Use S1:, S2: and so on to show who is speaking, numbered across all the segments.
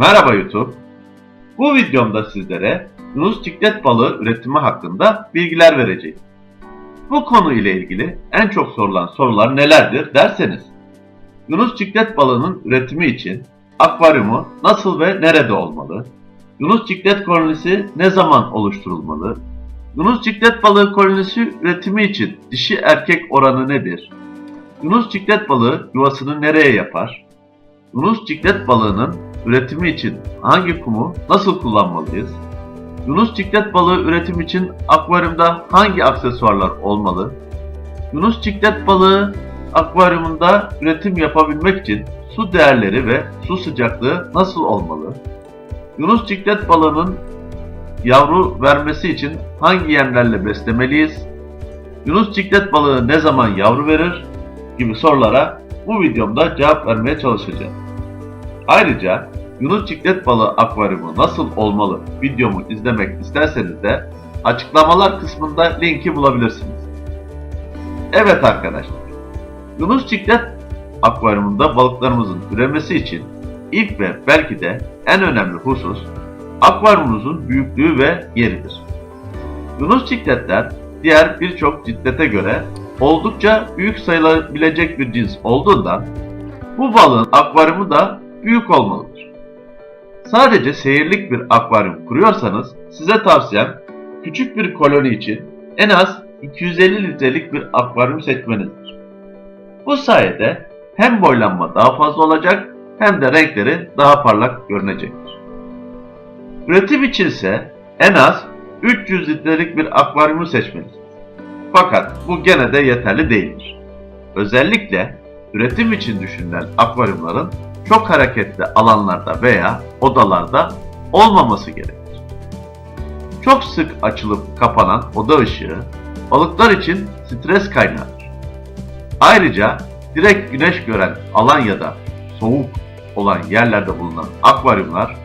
S1: Merhaba YouTube. Bu videomda sizlere Yunus ciklet balığı üretimi hakkında bilgiler vereceğim. Bu konu ile ilgili en çok sorulan sorular nelerdir derseniz, Yunus ciklet balığının üretimi için akvaryumu nasıl ve nerede olmalı? Yunus ciklet kolonisi ne zaman oluşturulmalı? Yunus ciklet balığı kolonisi üretimi için dişi erkek oranı nedir? Yunus ciklet balığı yuvasını nereye yapar? Yunus ciklet balığının üretimi için hangi kumu nasıl kullanmalıyız? Yunus ciklet balığı üretim için akvaryumda hangi aksesuarlar olmalı? Yunus ciklet balığı akvaryumunda üretim yapabilmek için su değerleri ve su sıcaklığı nasıl olmalı? Yunus ciklet balığının yavru vermesi için hangi yemlerle beslemeliyiz? Yunus ciklet balığı ne zaman yavru verir? gibi sorulara bu videomda cevap vermeye çalışacağım. Ayrıca Yunus ciklet balığı akvaryumu nasıl olmalı videomu izlemek isterseniz de açıklamalar kısmında linki bulabilirsiniz. Evet arkadaşlar, Yunus ciklet akvaryumunda balıklarımızın üremesi için ilk ve belki de en önemli husus akvaryumunuzun büyüklüğü ve yeridir. Yunus cikletler diğer birçok ciklete göre oldukça büyük sayılabilecek bir cins olduğundan bu balığın akvaryumu da büyük olmalıdır. Sadece seyirlik bir akvaryum kuruyorsanız size tavsiyem küçük bir koloni için en az 250 litrelik bir akvaryum seçmenizdir. Bu sayede hem boylanma daha fazla olacak hem de renkleri daha parlak görünecektir. Üretim için ise en az 300 litrelik bir akvaryumu seçmelisiniz. Fakat bu gene de yeterli değildir. Özellikle üretim için düşünülen akvaryumların çok hareketli alanlarda veya odalarda olmaması gerekir. Çok sık açılıp kapanan oda ışığı balıklar için stres kaynağıdır. Ayrıca direkt güneş gören alan ya da soğuk olan yerlerde bulunan akvaryumlar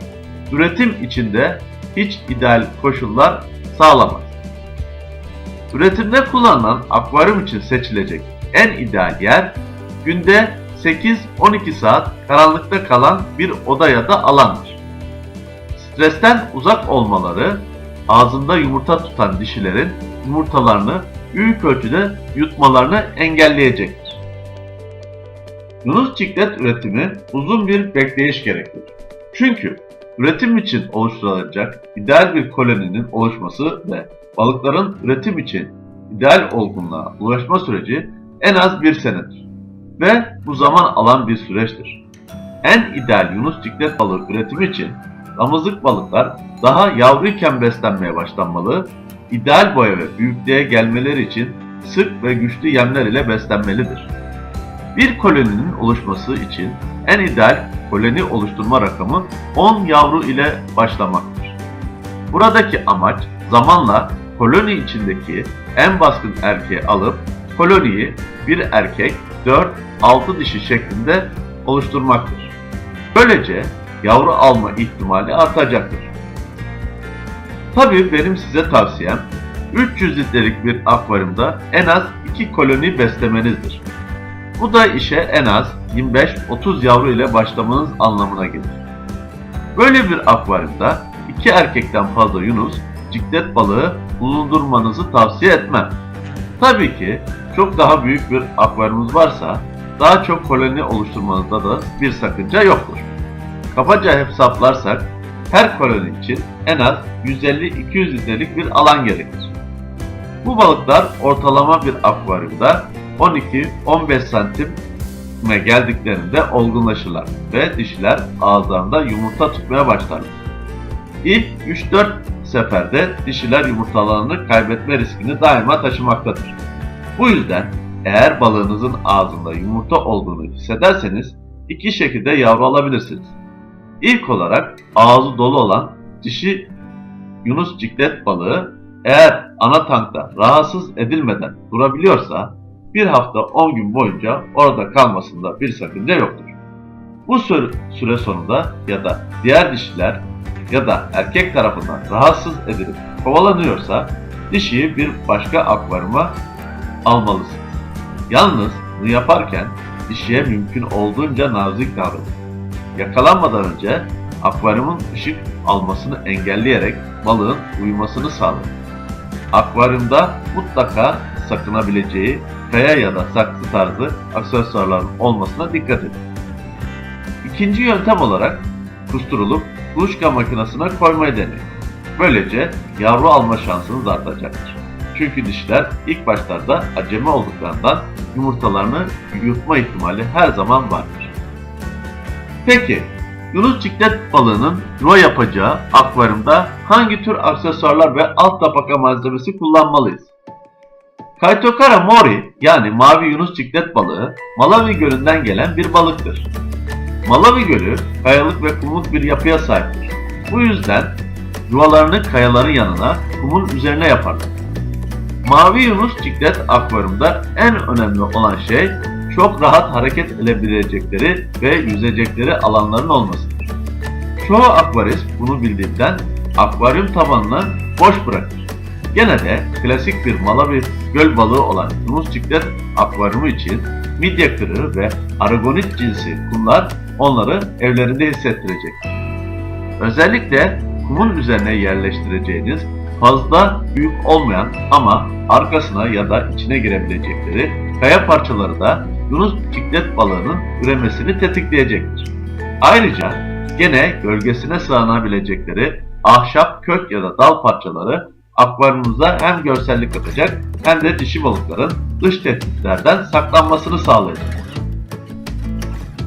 S1: üretim içinde hiç ideal koşullar sağlamaz. Üretimde kullanılan akvaryum için seçilecek en ideal yer günde 8-12 saat karanlıkta kalan bir oda ya da alandır. Stresten uzak olmaları ağzında yumurta tutan dişilerin yumurtalarını büyük ölçüde yutmalarını engelleyecektir. Yunus ciklet üretimi uzun bir bekleyiş gerektirir. Çünkü üretim için oluşturulacak ideal bir koloninin oluşması ve balıkların üretim için ideal olgunluğa ulaşma süreci en az bir senedir ve bu zaman alan bir süreçtir. En ideal Yunus ciklet balığı üretimi için damızlık balıklar daha yavruyken beslenmeye başlanmalı, ideal boya ve büyüklüğe gelmeleri için sık ve güçlü yemler ile beslenmelidir. Bir koloninin oluşması için en ideal koloni oluşturma rakamı 10 yavru ile başlamaktır. Buradaki amaç zamanla koloni içindeki en baskın erkeği alıp koloniyi bir erkek 4-6 dişi şeklinde oluşturmaktır. Böylece yavru alma ihtimali artacaktır. Tabii benim size tavsiyem 300 litrelik bir akvaryumda en az 2 koloni beslemenizdir. Bu da işe en az 25-30 yavru ile başlamanız anlamına gelir. Böyle bir akvaryumda iki erkekten fazla yunus, ciklet balığı bulundurmanızı tavsiye etmem. Tabii ki çok daha büyük bir akvaryumunuz varsa daha çok koloni oluşturmanızda da bir sakınca yoktur. Kabaca hesaplarsak her koloni için en az 150-200 litrelik bir alan gerekir. Bu balıklar ortalama bir akvaryumda 12-15 santime geldiklerinde olgunlaşırlar ve dişiler ağızlarında yumurta tutmaya başlarlar. İlk 3-4 seferde dişiler yumurtalarını kaybetme riskini daima taşımaktadır. Bu yüzden eğer balığınızın ağzında yumurta olduğunu hissederseniz iki şekilde yavru alabilirsiniz. İlk olarak ağzı dolu olan dişi Yunus ciklet balığı eğer ana tankta rahatsız edilmeden durabiliyorsa bir hafta 10 gün boyunca orada kalmasında bir sakınca yoktur. Bu süre, sonunda ya da diğer dişiler ya da erkek tarafından rahatsız edilip kovalanıyorsa dişiyi bir başka akvaryuma almalısınız. Yalnız bunu yaparken dişiye mümkün olduğunca nazik davranın. Yakalanmadan önce akvaryumun ışık almasını engelleyerek balığın uyumasını sağlar. Akvaryumda mutlaka sakınabileceği kaya ya da saksı tarzı aksesuarların olmasına dikkat edin. İkinci yöntem olarak kusturulup kuluçka makinesine koymayı deneyin. Böylece yavru alma şansınız artacaktır. Çünkü dişler ilk başlarda acemi olduklarından yumurtalarını yutma ihtimali her zaman vardır. Peki, Yunus ciklet balığının yuva yapacağı akvaryumda hangi tür aksesuarlar ve alt tabaka malzemesi kullanmalıyız? Kaitokara mori yani mavi Yunus ciklet balığı Malawi gölünden gelen bir balıktır. Malawi Gölü kayalık ve kumluk bir yapıya sahiptir. Bu yüzden yuvalarını kayaların yanına kumun üzerine yaparlar. Mavi Yunus Ciklet akvaryumda en önemli olan şey çok rahat hareket edebilecekleri ve yüzecekleri alanların olmasıdır. Çoğu akvarist bunu bildiğinden akvaryum tabanını boş bırakır. Gene de klasik bir Malawi göl balığı olan Yunus Ciklet akvaryumu için midye kırığı ve aragonit cinsi kumlar onları evlerinde hissettirecektir. Özellikle kumun üzerine yerleştireceğiniz fazla büyük olmayan ama arkasına ya da içine girebilecekleri kaya parçaları da Yunus ciklet balığının üremesini tetikleyecektir. Ayrıca gene gölgesine sığınabilecekleri ahşap, kök ya da dal parçaları akvaryumunuza hem görsellik katacak hem de dişi balıkların dış tehditlerden saklanmasını sağlayacaktır.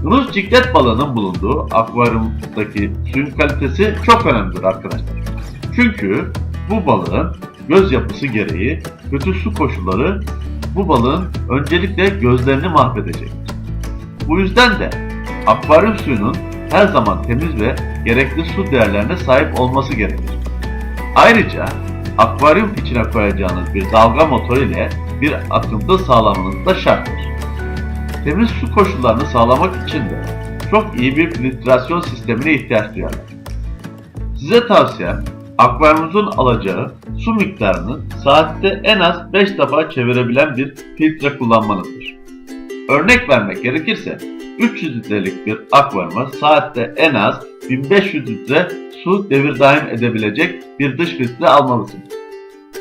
S1: Yunus ciklet balığının bulunduğu akvaryumdaki suyun kalitesi çok önemlidir arkadaşlar. Çünkü bu balığın göz yapısı gereği kötü su koşulları bu balığın öncelikle gözlerini mahvedecektir. Bu yüzden de akvaryum suyunun her zaman temiz ve gerekli su değerlerine sahip olması gerekir. Ayrıca akvaryum içine koyacağınız bir dalga motoru ile bir akıntı sağlamanız da şarttır. Temiz su koşullarını sağlamak için de çok iyi bir filtrasyon sistemine ihtiyaç duyarlar. Size tavsiyem akvaryumunuzun alacağı su miktarını saatte en az 5 defa çevirebilen bir filtre kullanmanızdır. Örnek vermek gerekirse 300 litrelik bir akvaryuma saatte en az 1500 litre su devir daim edebilecek bir dış filtre almalısınız.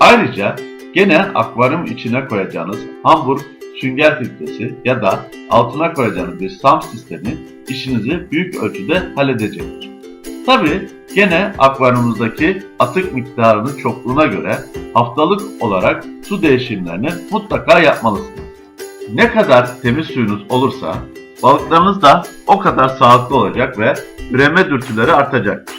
S1: Ayrıca gene akvaryum içine koyacağınız Hamburg sünger filtresi ya da altına koyacağınız bir SAM sistemi işinizi büyük ölçüde halledecektir. Tabi gene akvaryumunuzdaki atık miktarının çokluğuna göre haftalık olarak su değişimlerini mutlaka yapmalısınız. Ne kadar temiz suyunuz olursa balıklarınız da o kadar sağlıklı olacak ve üreme dürtüleri artacaktır.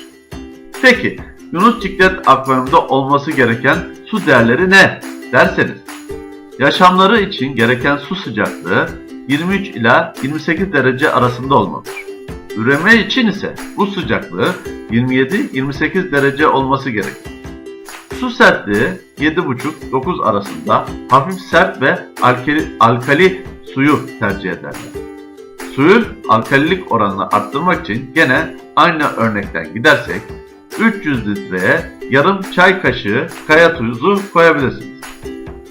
S1: Peki Yunus Ciklet akvaryumda olması gereken su değerleri ne derseniz yaşamları için gereken su sıcaklığı 23 ila 28 derece arasında olmalıdır. Üreme için ise bu sıcaklığı 27-28 derece olması gerekir. Su sertliği 7,5-9 arasında hafif sert ve alkali, alkali suyu tercih ederler. Suyun alkalilik oranını arttırmak için gene aynı örnekten gidersek 300 litreye yarım çay kaşığı kaya tuzu koyabilirsiniz.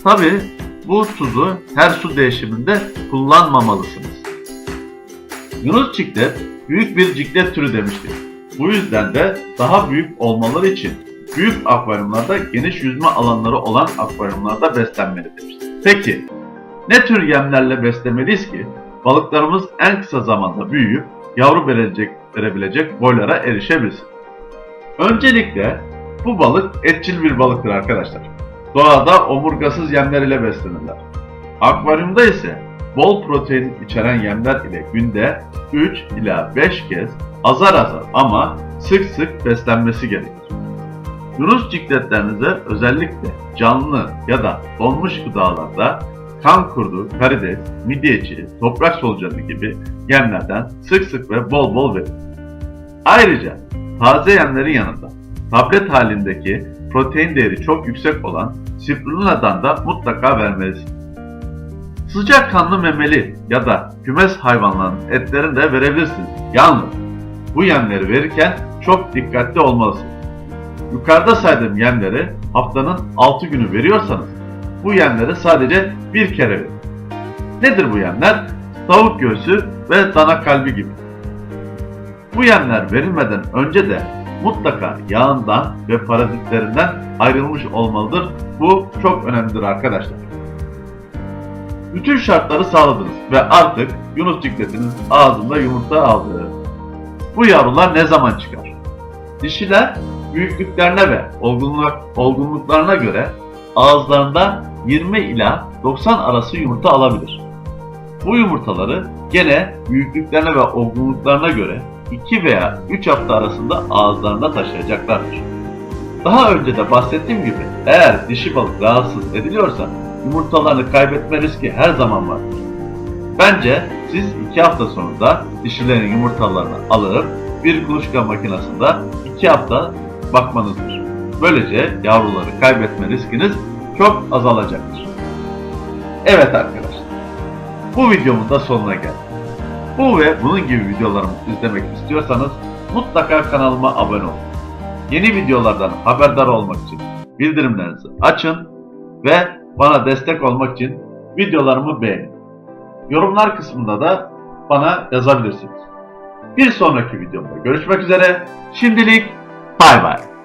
S1: Tabi bu tuzu her su değişiminde kullanmamalısınız. Yunus ciklet büyük bir ciklet türü demiştik. Bu yüzden de daha büyük olmaları için büyük akvaryumlarda geniş yüzme alanları olan akvaryumlarda beslenmelidir. Peki ne tür yemlerle beslemeliyiz ki balıklarımız en kısa zamanda büyüyüp yavru verecek, verebilecek boylara erişebilsin? Öncelikle bu balık etçil bir balıktır arkadaşlar. Doğada omurgasız yemler ile beslenirler. Akvaryumda ise bol protein içeren yemler ile günde 3 ila 5 kez azar azar ama sık sık beslenmesi gerekir. Yunus cikletlerinize özellikle canlı ya da donmuş gıdalarda kan kurdu, karides, midyeci, toprak solucanı gibi yemlerden sık sık ve bol bol verin. Ayrıca taze yemlerin yanında tablet halindeki protein değeri çok yüksek olan spirulinadan da mutlaka vermelisiniz. Sıcak kanlı memeli ya da kümes hayvanlarının etlerini de verebilirsiniz. Yalnız bu yemleri verirken çok dikkatli olmalısınız. Yukarıda saydığım yemleri haftanın 6 günü veriyorsanız bu yemleri sadece bir kere verin. Nedir bu yemler? Tavuk göğsü ve dana kalbi gibi. Bu yemler verilmeden önce de mutlaka yağından ve parazitlerinden ayrılmış olmalıdır. Bu çok önemlidir arkadaşlar. Bütün şartları sağladınız ve artık Yunus cikletiniz ağzında yumurta aldı. Bu yavrular ne zaman çıkar? Dişiler büyüklüklerine ve olgunluk, olgunluklarına göre ağızlarında 20 ila 90 arası yumurta alabilir. Bu yumurtaları gene büyüklüklerine ve olgunluklarına göre 2 veya 3 hafta arasında ağızlarında taşıyacaklardır. Daha önce de bahsettiğim gibi eğer dişi balık rahatsız ediliyorsa yumurtalarını kaybetme riski her zaman vardır. Bence siz 2 hafta sonunda dişilerin yumurtalarını alıp bir kuluçka makinesinde 2 hafta bakmanızdır. Böylece yavruları kaybetme riskiniz çok azalacaktır. Evet arkadaşlar. Bu videomun da sonuna geldik. Bu ve bunun gibi videolarımı izlemek istiyorsanız mutlaka kanalıma abone olun. Yeni videolardan haberdar olmak için bildirimlerinizi açın ve bana destek olmak için videolarımı beğenin. Yorumlar kısmında da bana yazabilirsiniz. Bir sonraki videomda görüşmek üzere. Şimdilik bay bay.